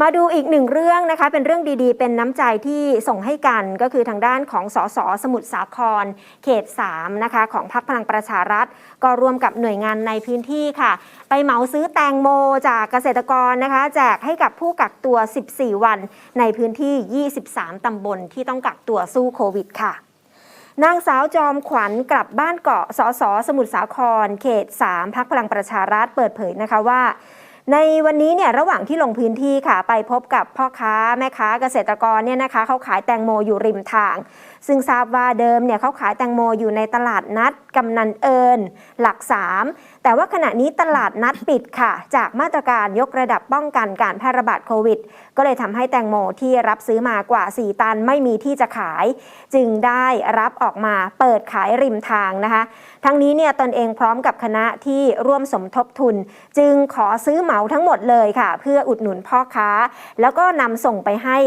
มาดูอีกหนึ่งเรื่องนะคะ เป็นเรื่องดีๆ เป็นน้ำใจที่ส่งให้กันก็คือทางด้านของสสสมุทรสาคร เขต 3 นะคะ ของพรรคพลังประชารัฐ ก็ร่วมกับหน่วยงานในพื้นที่ค่ะ ไปเหมาซื้อแตงโมจากเกษตรกรนะคะ แจกให้กับผู้กักตัว 14 วันในพื้นที่ 23 ตำบลที่ต้องกักตัวสู้โควิดค่ะนางสาวจอมขวัญกลับบ้านเกาะสสสมุทรสาคร เขต 3พักพลังประชารัฐเปิดเผยนะคะว่า ในวันนี้เนี่ยระหว่างที่ลงพื้นที่ค่ะ ไปพบกับพ่อค้าแม่ค้าเกษตรกรเนี่ยนะคะเขาขายแตงโมอยู่ริมทาง ซึ่งทราบว่าเดิมเนี่ยเขาขายแตงโมอยู่ในตลาดนัดกำนันเอิญหลักสามแต่ว่าขณะนี้ตลาดนัดปิดค่ะ จากมาตรการยกระดับป้องกันการแพร่ระบาดโควิด ก็เลยทำให้แตงโมที่รับซื้อมากว่า 4 ตันไม่มีที่จะขาย จึงได้รับออกมาเปิดขายริมทางนะคะ ทั้งนี้เนี่ยตนเองพร้อมกับคณะที่ร่วมสมทบทุน จึงขอซื้อหมาทั้งหมดเลยค่ะ เพื่ออุดหนุนพ่อค้า แล้วก็นำส่งไปให้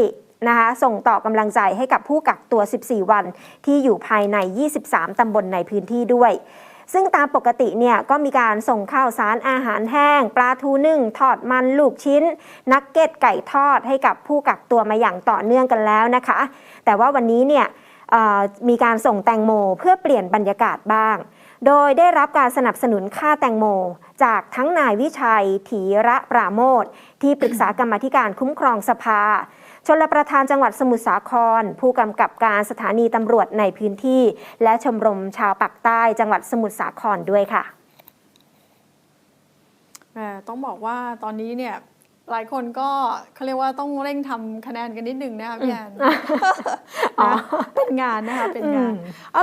นะคะส่งต่อกำลังใจให้กับผู้กักตัว 14 วัน ที่อยู่ภายใน 23 ตำบลในพื้นที่ด้วย ซึ่งตามปกติเนี่ยก็มีการส่งข้าวสารอาหารแห้ง ปลาทูนึ่ง ทอดมันลูกชิ้น นักเก็ตไก่ทอดให้กับผู้กักตัวมาอย่างต่อเนื่องกันแล้วนะคะ แต่ว่าวันนี้เนี่ยมีการส่งแตงโมเพื่อเปลี่ยนบรรยากาศบ้าง โดยได้รับการสนับสนุนค่าแตงโม จากทั้งนายวิชัย ถีระปราโมทที่ปรึกษากรรมาธิการคุ้มครองสภาชนรประธานจังหวัดสมุทรสาคร ผู้กำกับการสถานีตำรวจในพื้นที่ และชมรมชาวปากใต้จังหวัดสมุทรสาครด้วยค่ะแหมต้องบอกว่าตอนนี้เนี่ยหลายคนก็เขาเรียกว่าต้องเร่งทำคะแนนกันนิดนึงนะคะพี่แอนอ๋อนะเป็นงานนะคะเป็นงานอืมเอา